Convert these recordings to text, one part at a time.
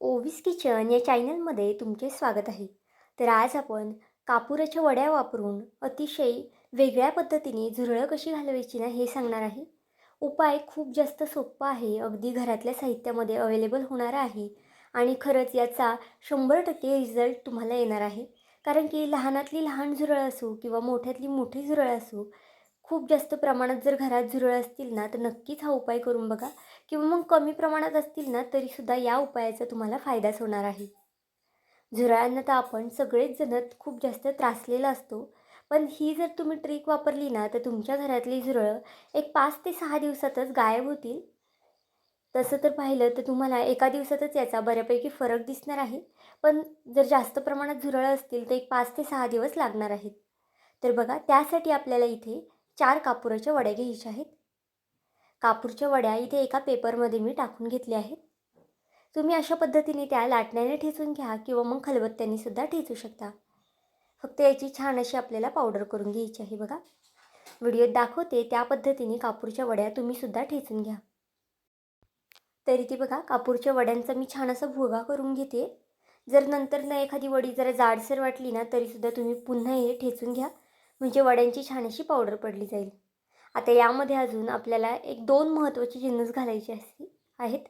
ओवीस kitchen या चॅनलमध्ये तुमचे स्वागत आहे. तर आज आपण कापुराच्या वड्या वापरून अतिशय वेगळ्या पद्धतीने झुरळं कशी घालवायची ना हे सांगणार आहे. उपाय खूप जास्त सोपा आहे. अगदी घरातल्या साहित्यामध्ये अवेलेबल होणार आहे. आणि खरंच याचा शंभर टक्के रिझल्ट तुम्हाला येणार आहे. कारण की लहानातली लहान झुरळ असो किंवा मोठ्यातली मोठी झुरळ असो खूप जास्त प्रमाणात जर घरात झुरळ असतील ना तर नक्कीच हा उपाय करून बघा. किंवा मग कमी प्रमाणात असतील ना तरीसुद्धा या उपायाचा तुम्हाला फायदाच होणार आहे. झुरळांना तर आपण सगळेच जण खूप जास्त त्रासलेला असतो पण ही जर तुम्ही ट्रिक वापरली ना तर तुमच्या घरातली झुरळं एक पाच ते सहा दिवसातच गायब होतील. तसं तर पाहिलं तर तुम्हाला एका दिवसातच याचा बऱ्यापैकी फरक दिसणार आहे पण जर जास्त प्रमाणात झुरळं असतील तर एक पाच ते सहा दिवस लागणार आहेत. तर बघा त्यासाठी आपल्याला इथे चार कापुराच्या वड्या घ्यायच्या आहेत. कापूरच्या वड्या इथे एका पेपरमध्ये मी टाकून घेतल्या आहेत. तुम्ही अशा पद्धतीने त्या लाटण्याने ठेचून घ्या किंवा मग खलबत्त्याने सुद्धा ठेचू शकता. फक्त याची छान अशी आपल्याला पावडर करून घ्यायची आहे बघा. व्हिडिओत दाखवते त्या पद्धतीने कापूरच्या वड्या तुम्हीसुद्धा ठेचून घ्या. तरी ती बघा कापूरच्या वड्यांचा मी छान असा भुगा करून घेते. जर नंतर ना एखादी वडी जरा जाडसर वाटली ना तरीसुद्धा तुम्ही पुन्हा हे ठेचून घ्या. म्हणजे वड्यांची छान अशी पावडर पडली जाईल. आता यामध्ये अजून आपल्याला एक दोन महत्त्वाची जिन्नस घालायची असती आहेत.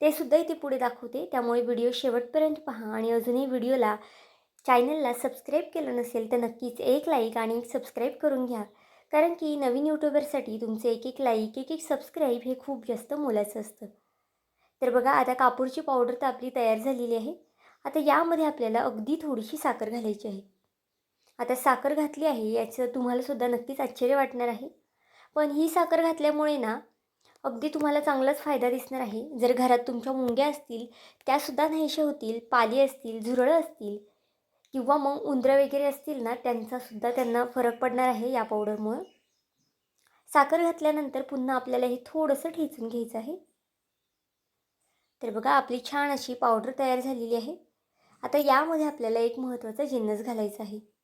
ते सुद्धा इथे पुढे दाखवते. त्यामुळे व्हिडिओ शेवटपर्यंत पहा आणि अजूनही व्हिडिओला चॅनलला सबस्क्राईब केलं नसेल तर नक्कीच एक लाईक आणि एक सबस्क्राईब करून घ्या. कारण की नवीन यूट्यूबरसाठी तुमचे एक एक लाईक एक एक सबस्क्राईब हे खूप जास्त मोलाचं असतं. तर बघा आता कापूरची पावडर तर आपली तयार झालेली आहे. आता यामध्ये आपल्याला अगदी थोडीशी साखर घालायची आहे. आता साखर घातली आहे याचं तुम्हालासुद्धा नक्कीच आश्चर्य वाटणार आहे. पण ही साखर घातल्यामुळे ना अगदी तुम्हाला चांगलाच फायदा दिसणार आहे. जर घरात तुमच्या मुंग्या असतील त्यासुद्धा नाहीशा होतील पाली असतील झुरळं असतील किंवा मग उंदरं वगैरे असतील ना त्यांचासुद्धा त्यांना फरक पडणार आहे या पावडरमुळं साखर घातल्यानंतर पुन्हा आपल्याला हे थोडंसं ठेचून घ्यायचं आहे. तर बघा आपली छान अशी पावडर तयार झालेली आहे. आता यामध्ये आपल्याला एक महत्त्वाचा जिन्नस घालायचा आहे.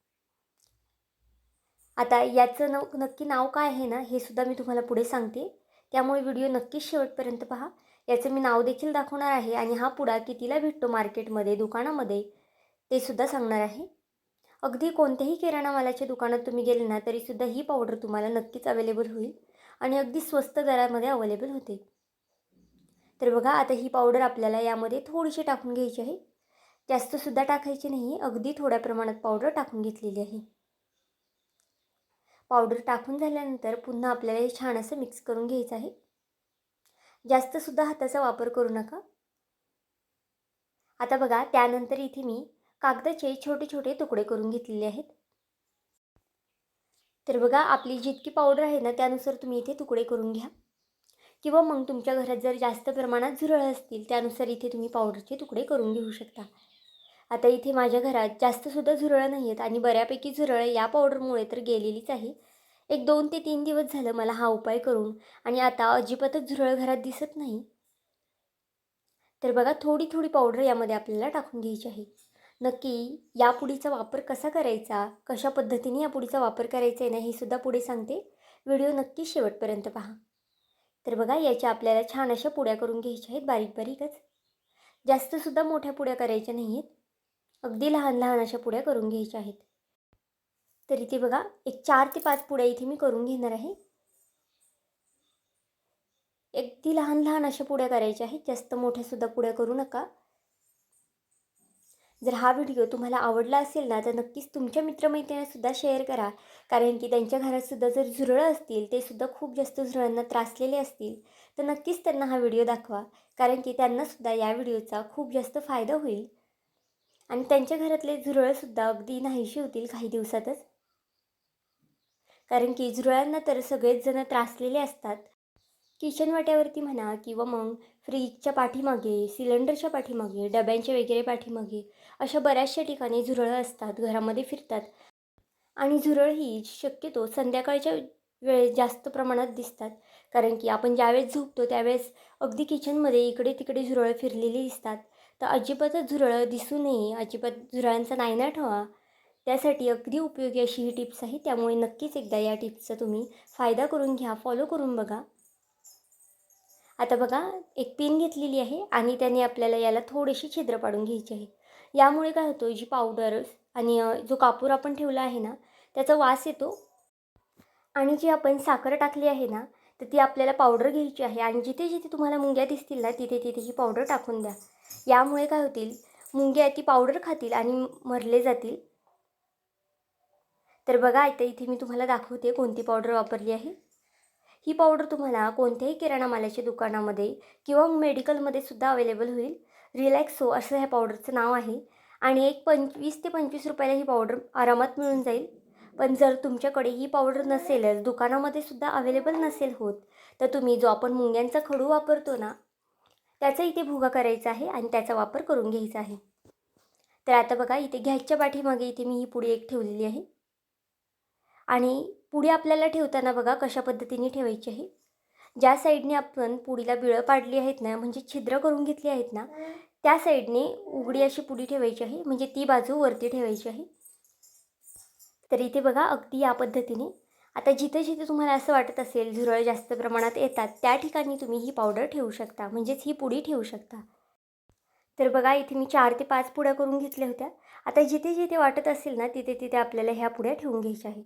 आता याचं नव नक्की नाव काय आहे ना हे सुद्धा मी तुम्हाला पुढे सांगते. त्यामुळे व्हिडिओ नक्कीच शेवटपर्यंत पहा. याचं मी नाव देखील दाखवणार आहे आणि हा पुडा कितीला भेटतो मार्केटमध्ये दुकानामध्ये ते सुद्धा सांगणार आहे. अगदी कोणत्याही किराणा मालाच्या दुकानात तुम्ही गेले ना तरीसुद्धा ही पावडर तुम्हाला नक्कीच अवेलेबल होईल आणि अगदी स्वस्त दरामध्ये अवेलेबल होते. तर बघा आता ही पावडर आपल्याला यामध्ये थोडीशी टाकून घ्यायची आहे. जास्तसुद्धा टाकायची नाही अगदी थोड्या प्रमाणात पावडर टाकून घेतलेली आहे. पावडर टाकून झाल्यानंतर पुन्हा आपल्याला हे छान असं मिक्स करून घ्यायचं आहे. जास्तसुद्धा हाताचा वापर करू नका. आता बघा त्यानंतर इथे मी कागदाचे छोटे छोटे तुकडे करून घेतलेले आहेत. तर बघा आपली जितकी पावडर आहे ना त्यानुसार तुम्ही इथे तुकडे करून घ्या. किंवा मग तुमच्या घरात जर जास्त प्रमाणात झुरळ असतील त्यानुसार इथे तुम्ही पावडरचे तुकडे करून घेऊ शकता. आता इथे माझ्या घरात जास्तसुद्धा झुरळं नाही आहेत आणि बऱ्यापैकी झुरळं या पावडरमुळे तर गेलेलीच आहे. एक दोन ते तीन दिवस झालं मला हा उपाय करून आणि आता अजिबातच झुरळ घरात दिसत नाही. तर बघा थोडी थोडी पावडर यामध्ये आपल्याला टाकून घ्यायची आहे. नक्की या पुडीचा वापर कसा करायचा? कशा पद्धतीने या पुडीचा वापर करायचा आहे ना हे सुद्धा पुढे सांगते. व्हिडिओ नक्की शेवटपर्यंत पहा. तर बघा याच्या आपल्याला छान अशा पुड्या करून घ्यायच्या आहेत बारीक बारीकच. जास्तसुद्धा मोठ्या पुड्या करायच्या नाही आहेत अगदी लहान लहान अशा पुड्या करून घ्यायच्या आहेत. तर इथे बघा एक चार ते पाच पुड्या इथे मी करून घेणार आहे. अगदी लहान लहान अशा पुड्या करायच्या आहेत. जास्त मोठ्यासुद्धा पुड्या करू नका. जर हा व्हिडिओ तुम्हाला आवडला असेल ना तर नक्कीच तुमच्या मित्रमैत्रिणीसुद्धा शेअर करा. कारण की त्यांच्या घरातसुद्धा जर झुरळं असतील ते सुद्धा खूप जास्त झुरळांना त्रासलेले असतील तर नक्कीच त्यांना हा व्हिडिओ दाखवा. कारण की त्यांनासुद्धा या व्हिडिओचा खूप जास्त फायदा होईल. आणि त्यांच्या घरातले झुरळंसुद्धा अगदी नाहीशी होतील काही दिवसातच. कारण की झुरळांना तर सगळेच जण त्रासलेले असतात. किचन वाट्यावरती म्हणा किंवा मग फ्रीजच्या पाठीमागे सिलेंडरच्या पाठीमागे डब्यांच्या वगैरे पाठीमागे अशा बऱ्याचशा ठिकाणी झुरळं असतात घरामध्ये फिरतात. आणि झुरळ ही शक्यतो संध्याकाळच्या वेळेस जास्त प्रमाणात दिसतात. कारण की आपण ज्यावेळेस झोपतो त्यावेळेस अगदी किचनमध्ये इकडे तिकडे झुरळं फिरलेली दिसतात. तर अजिबातच झुरळं दिसू नये अजिबात झुरळांचा नायनाट व्हावा त्यासाठी अगदी उपयोगी अशी ही टिप्स आहे त्यामुळे नक्कीच एकदा या टिप्सचा तुम्ही फायदा करून घ्या फॉलो करून बघा. आता बघा एक पिन घेतलेली आहे आणि त्याने आपल्याला याला थोडीशी छिद्र पाडून घ्यायची आहे. यामुळे काय होतो जी पावडर आणि जो कापूर आपण ठेवला आहे ना त्याचा वास येतो. आणि जी आपण साखर टाकली आहे ना तर ती आपल्याला पावडर घ्यायची आहे. आणि जिथे जिथे तुम्हाला मुंग्या दिसतील ना तिथे तिथे ही पावडर टाकून द्या. यामुळे काय होतील? मुंग्या ती पावडर खातील आणि मरले जातील. तर बघा आता इथे मी तुम्हाला दाखवते कोणती पावडर वापरली आहे. ही पावडर तुम्हाला कोणत्याही किराणा मालाच्या दुकानामध्ये किंवा मेडिकलमध्ये सुद्धा अवेलेबल होईल. रिलॅक्सो हो, असं ह्या पावडरचं नाव आहे. आणि एक पंचवीस ते पंचवीस रुपयाला ही पावडर आरामात मिळून जाईल. पण जर तुमच्याकडे ही पावडर नसेलच दुकानामध्ये सुद्धा अवेलेबल नसेल होत तर तुम्ही जो आपण मुंग्यांचा खडू वापरतो ना त्याचा इथे भुगा करायचा आहे आणि त्याचा वापर करून घ्यायचा आहे. तर आता बघा इथे गॅसच्या पाठीमागे इथे मी ही पुडी एक ठेवलेली आहे. आणि पुडी आपल्याला ठेवताना बघा कशा पद्धतीने ठेवायची आहे. ज्या साईडने आपण पुडीला बिळं पाडली आहेत ना म्हणजे छिद्र करून घेतली आहेत ना त्या साईडने उघडी अशी पुडी ठेवायची आहे. म्हणजे ती बाजू वरती ठेवायची आहे. तर इथे बघा अगदी या पद्धतीने आता जिथे जिथे तुम्हाला असं वाटत असेल झुरळ जास्त प्रमाणात येतात त्या ठिकाणी तुम्ही ही पावडर ठेवू शकता. म्हणजेच ही पुडी ठेवू शकता. तर बघा इथे मी चार ते पाच पुड्या करून घेतल्या होत्या. आता जिथे जिथे वाटत असेल ना तिथे तिथे आपल्याला ह्या पुड्या ठेवून घ्यायच्या आहे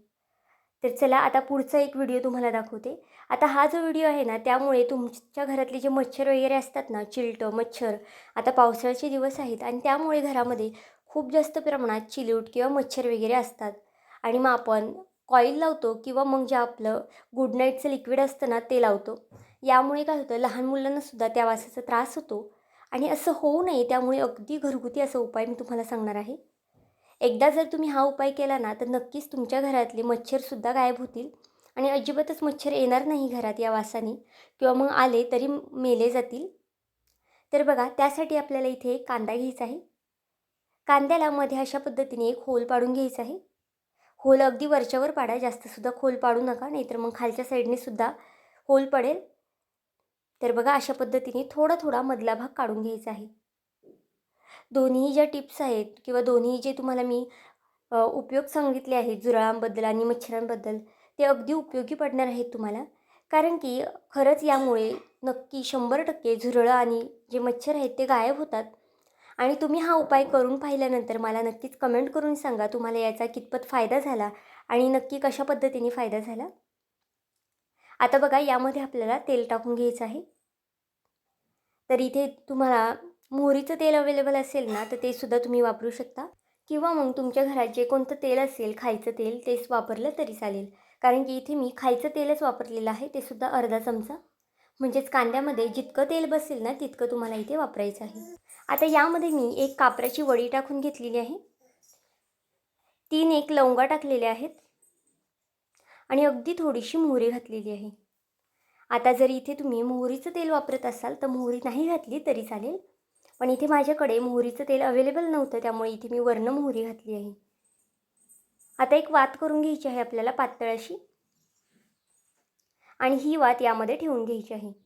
तर चला आता पुढचा एक व्हिडिओ तुम्हाला दाखवते. आता हा जो व्हिडिओ आहे ना त्यामुळे तुमच्या घरातले जे मच्छर वगैरे असतात ना चिलटं मच्छर आता पावसाळ्याचे दिवस आहेत आणि त्यामुळे घरामध्ये खूप जास्त प्रमाणात चिलूट किंवा मच्छर वगैरे असतात. आणि मग आपण कॉईल लावतो किंवा मग जे आपलं गुड नाईटचं लिक्विड असतं ना ते लावतो. यामुळे काय होतं लहान मुलांनासुद्धा त्या वासाचा त्रास होतो. आणि असं होऊ नये त्यामुळे अगदी घरगुती असा उपाय मी तुम्हाला सांगणार आहे. एकदा जर तुम्ही हा उपाय केला ना तर नक्कीच तुमच्या घरातले मच्छरसुद्धा गायब होतील. आणि अजिबातच मच्छर येणार नाही घरात या वासाने. किंवा मग आले तरी मेले जातील. तर बघा त्यासाठी आपल्याला इथे एक कांदा घ्यायचा आहे. कांद्याला मध्ये अशा पद्धतीने एक होल पाडून घ्यायचा आहे. होल अगदी वरच्यावर पाडा. जास्तसुद्धा खोल पाडू नका नाहीतर मग खालच्या साईडने सुद्धा होल पडेल. तर बघा अशा पद्धतीने थोडा थोडा मधला भाग काढून घ्यायचा आहे. दोन्ही ज्या टिप्स आहेत किंवा दोन्ही जे तुम्हाला मी उपयोग सांगितले आहेत जुराळांबद्दल आणि मच्छरांबद्दल ते अगदी उपयोगी पडणार आहेत तुम्हाला. कारण की खरंच यामुळे नक्की शंभर टक्के झुरळं आणि जे मच्छर आहेत ते गायब होतात. आणि तुम्ही हा उपाय करून पाहिल्यानंतर मला नक्कीच कमेंट करून सांगा तुम्हाला याचा कितपत फायदा झाला आणि नक्की कशा पद्धतीने फायदा झाला? आता बघा यामध्ये आपल्याला तेल टाकून घ्यायचं आहे. तर इथे तुम्हाला मोहरीचं तेल अवेलेबल असेल ना तर ते सुद्धा तुम्ही वापरू शकता. किंवा मग तुमच्या घरात जे कोणतं तेल असेल खायचं तेल तेच वापरलं तरी चालेल. कारण की इथे मी खायचं तेलच वापरलेलं आहे ते सुद्धा अर्धा चमचा. म्हणजेच कांद्यामध्ये जितकं तेल बसेल ना तितकं तुम्हाला इथे वापरायचं आहे. आता यामध्ये मी एक कापराची वडी टाकून घेतलेली आहे. तीन एक लवंगा टाकलेल्या आहेत. आणि अगदी थोडीशी मोहरी घातलेली आहे. आता जर इथे तुम्ही मोहरीचं तेल वापरत असाल तर मोहरी नाही घातली तरी चालेल. पण इथे माझ्याकडे मोहरीचं तेल अवेलेबल नव्हतं त्यामुळे इथे मी वर्ण मोहरी घातली आहे. आता एक वात करून घ्यायची आहे आपल्याला पातळ अशी आणि ही वात यामध्ये ठेवून घ्यायची आहे.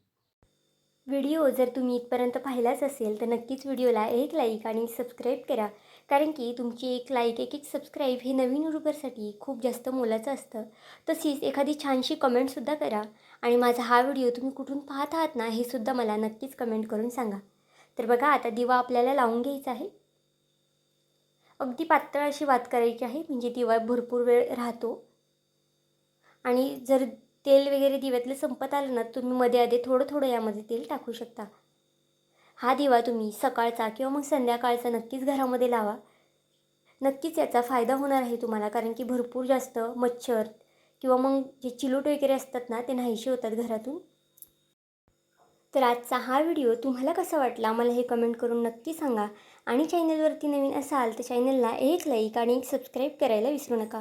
व्हिडिओ जर तुम्ही इथपर्यंत पाहिलाच असेल तर नक्कीच व्हिडिओला एक लाईक आणि सबस्क्राईब करा. कारण की तुमची एक लाईक एक एक सबस्क्राईब हे नवीन युट्यूबरसाठी खूप जास्त मोलाचं असतं. तशीच एखादी छानशी कमेंटसुद्धा करा. आणि माझा हा व्हिडिओ तुम्ही कुठून पाहत आहात ना हे सुद्धा मला नक्कीच कमेंट करून सांगा. तर बघा आता दिवा आपल्याला लावून घ्यायचा आहे. अगदी पातळ अशी वात करायची आहे म्हणजे दिवा भरपूर वेळ राहतो. आणि जर तेल वगैरे दिव्यातलं संपत आलं ना तुम्ही मध्ये आधी थोडं थोडं यामध्ये तेल टाकू शकता. हा दिवा तुम्ही सकाळचा किंवा मग संध्याकाळचा नक्कीच घरामध्ये लावा. नक्कीच याचा फायदा होणार आहे तुम्हाला कारण की भरपूर जास्त मच्छर किंवा मग जे चिलूट वगैरे असतात ना ते नाहीसे होतात घरातून. तर आजचा हा व्हिडिओ तुम्हाला कसा वाटला मला हे कमेंट करून नक्की सांगा. आणि चॅनलवरती नवीन असाल तर चॅनलला एक लाईक आणि एक सबस्क्राईब करायला विसरू नका.